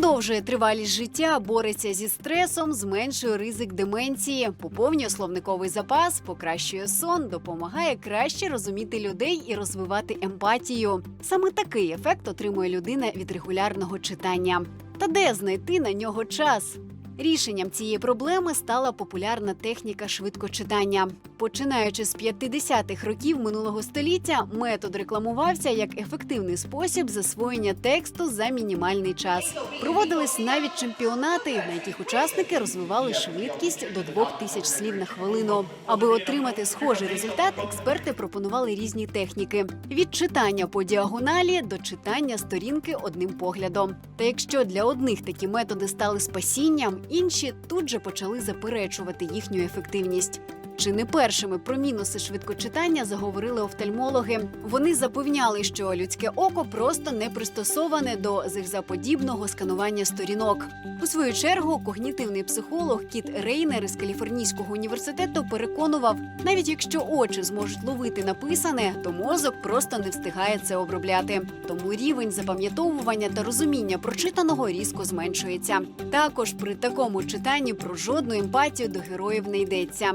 Продовжує тривалість життя, бореться зі стресом, зменшує ризик деменції, поповнює словниковий запас, покращує сон, допомагає краще розуміти людей і розвивати емпатію. Саме такий ефект отримує людина від регулярного читання. Та де знайти на нього час? Рішенням цієї проблеми стала популярна техніка швидкочитання. Починаючи з 50-х років минулого століття, метод рекламувався як ефективний спосіб засвоєння тексту за мінімальний час. Проводились навіть чемпіонати, на яких учасники розвивали швидкість до 2000 слів на хвилину. Аби отримати схожий результат, експерти пропонували різні техніки: від читання по діагоналі до читання сторінки одним поглядом. Та якщо для одних такі методи стали спасінням, інші тут же почали заперечувати їхню ефективність. Чи не першими про мінуси швидкочитання заговорили офтальмологи? Вони запевняли, що людське око просто не пристосоване до зигзаподібного сканування сторінок. У свою чергу когнітивний психолог Кіт Рейнер із Каліфорнійського університету переконував, навіть якщо очі зможуть ловити написане, то мозок просто не встигає це обробляти. Тому рівень запам'ятовування та розуміння прочитаного різко зменшується. Також при такому читанні про жодну емпатію до героїв не йдеться.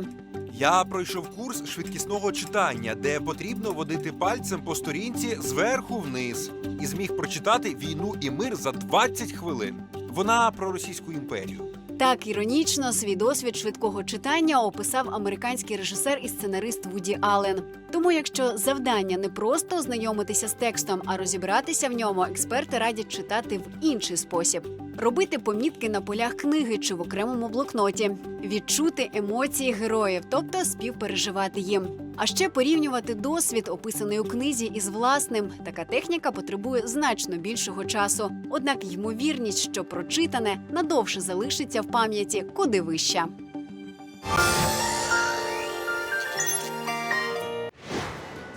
Я пройшов курс швидкісного читання, де потрібно водити пальцем по сторінці зверху вниз, і зміг прочитати війну і мир за 20 хвилин. Вона про Російську імперію. Так іронічно свій досвід швидкого читання описав американський режисер і сценарист Вуді Аллен. Тому, якщо завдання не просто ознайомитися з текстом, а розібратися в ньому, експерти радять читати в інший спосіб. Робити помітки на полях книги чи в окремому блокноті, відчути емоції героїв, тобто співпереживати їм. А ще порівнювати досвід, описаний у книзі, із власним. Така техніка потребує значно більшого часу. Однак ймовірність, що прочитане надовше залишиться в пам'яті куди вища.